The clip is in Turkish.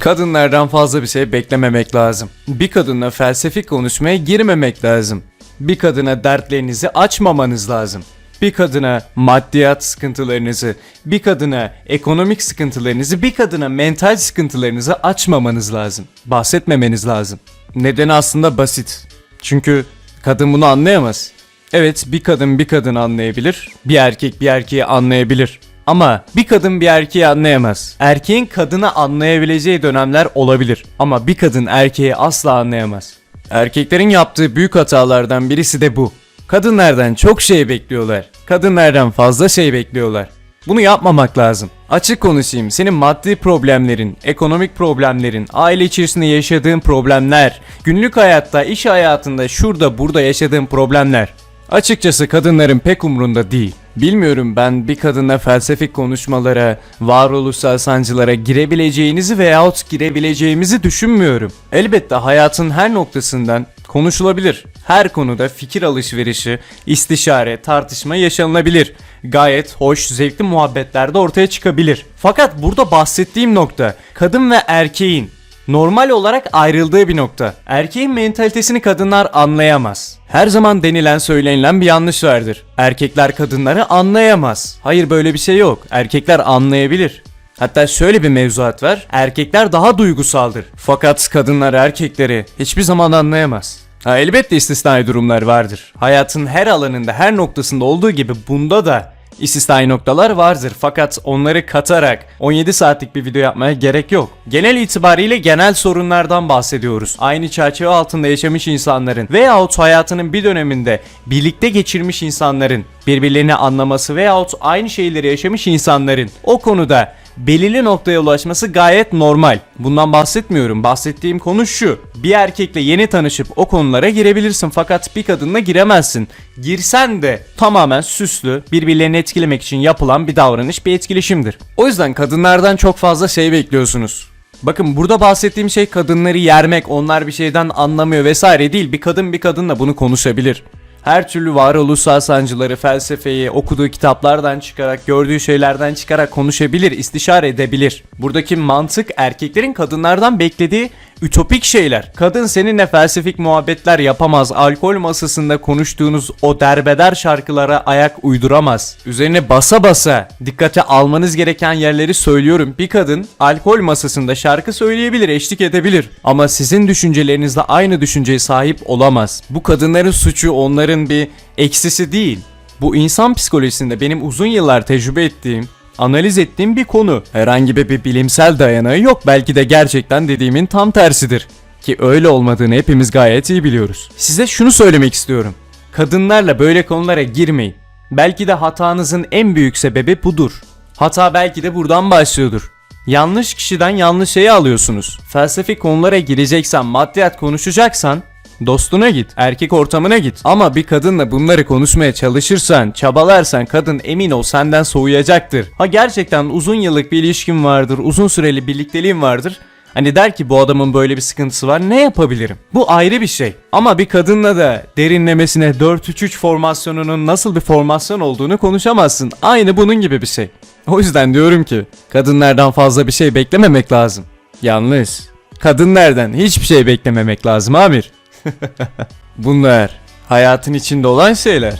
Kadınlardan fazla bir şey beklememek lazım. Bir kadınla felsefi konuşmaya girmemek lazım. Bir kadına dertlerinizi açmamanız lazım. Bir kadına maddiyat sıkıntılarınızı, bir kadına ekonomik sıkıntılarınızı, bir kadına mental sıkıntılarınızı açmamanız lazım. Bahsetmemeniz lazım. Nedeni aslında basit. Çünkü kadın bunu anlayamaz. Evet bir kadın bir kadını anlayabilir, bir erkek bir erkeği anlayabilir. Ama bir kadın bir erkeği anlayamaz. Erkeğin kadını anlayabileceği dönemler olabilir. Ama bir kadın erkeği asla anlayamaz. Erkeklerin yaptığı büyük hatalardan birisi de bu. Kadınlardan çok şey bekliyorlar. Kadınlardan fazla şey bekliyorlar. Bunu yapmamak lazım. Açık konuşayım. Senin maddi problemlerin, ekonomik problemlerin, aile içerisinde yaşadığın problemler, günlük hayatta, iş hayatında, şurada burada yaşadığın problemler. Açıkçası kadınların pek umrunda değil. Bilmiyorum ben bir kadınla felsefik konuşmalara, varoluşsal sancılara girebileceğinizi veyahut girebileceğimizi düşünmüyorum. Elbette hayatın her noktasından konuşulabilir. Her konuda fikir alışverişi, istişare, tartışma yaşanılabilir. Gayet hoş, zevkli muhabbetler de ortaya çıkabilir. Fakat burada bahsettiğim nokta kadın ve erkeğin normal olarak ayrıldığı bir nokta. Erkeğin mentalitesini kadınlar anlayamaz. Her zaman denilen söylenilen bir yanlış vardır. Erkekler kadınları anlayamaz. Hayır böyle bir şey yok. Erkekler anlayabilir. Hatta şöyle bir mevzuat var. Erkekler daha duygusaldır. Fakat kadınlar erkekleri hiçbir zaman anlayamaz. Ha, elbette istisnai durumlar vardır. Hayatın her alanında, her noktasında olduğu gibi bunda da İstisnai noktalar vardır fakat onları katarak 17 saatlik bir video yapmaya gerek yok. Genel itibariyle genel sorunlardan bahsediyoruz. Aynı çerçeve altında yaşamış insanların veyahut hayatının bir döneminde birlikte geçirmiş insanların birbirlerini anlaması veyahut aynı şeyleri yaşamış insanların o konuda belirli noktaya ulaşması gayet normal. Bundan bahsetmiyorum. Bahsettiğim konu şu. Bir erkekle yeni tanışıp o konulara girebilirsin fakat bir kadınla giremezsin. Girsen de tamamen süslü, birbirlerini etkilemek için yapılan bir davranış, bir etkileşimdir. O yüzden kadınlardan çok fazla şey bekliyorsunuz. Bakın burada bahsettiğim şey kadınları yermek, onlar bir şeyden anlamıyor vesaire değil. Bir kadın bir kadınla bunu konuşabilir her türlü varoluşsal sancıları, felsefeyi okuduğu kitaplardan çıkarak, gördüğü şeylerden çıkarak konuşabilir, istişare edebilir. Buradaki mantık erkeklerin kadınlardan beklediği ütopik şeyler. Kadın seninle felsefik muhabbetler yapamaz. Alkol masasında konuştuğunuz o derbeder şarkılara ayak uyduramaz. Üzerine basa basa dikkate almanız gereken yerleri söylüyorum. Bir kadın alkol masasında şarkı söyleyebilir, eşlik edebilir. Ama sizin düşüncelerinizle aynı düşünceye sahip olamaz. Bu kadınların suçu onların bir eksisi değil. Bu insan psikolojisinde benim uzun yıllar tecrübe ettiğim analiz ettiğim bir konu. Herhangi bir bilimsel dayanağı yok. Belki de gerçekten dediğimin tam tersidir. Ki öyle olmadığını hepimiz gayet iyi biliyoruz. Size şunu söylemek istiyorum. Kadınlarla böyle konulara girmeyin. Belki de hatanızın en büyük sebebi budur. Hata belki de buradan başlıyordur. Yanlış kişiden yanlış şeyi alıyorsunuz. Felsefi konulara gireceksen, maddiyat konuşacaksan Dostuna git, erkek ortamına git. Ama bir kadınla bunları konuşmaya çalışırsan, çabalarsan kadın emin ol senden soğuyacaktır. Ha gerçekten uzun yıllık bir ilişkin vardır, uzun süreli birlikteliğin vardır. Hani der ki bu adamın böyle bir sıkıntısı var ne yapabilirim? Bu ayrı bir şey. Ama bir kadınla da derinlemesine 4-3-3 formasyonunun nasıl bir formasyon olduğunu konuşamazsın. Aynı bunun gibi bir şey. O yüzden diyorum ki kadınlardan fazla bir şey beklememek lazım. Yanlış. Kadınlardan hiçbir şey beklememek lazım Amir. Bunlar hayatın içinde olan şeyler.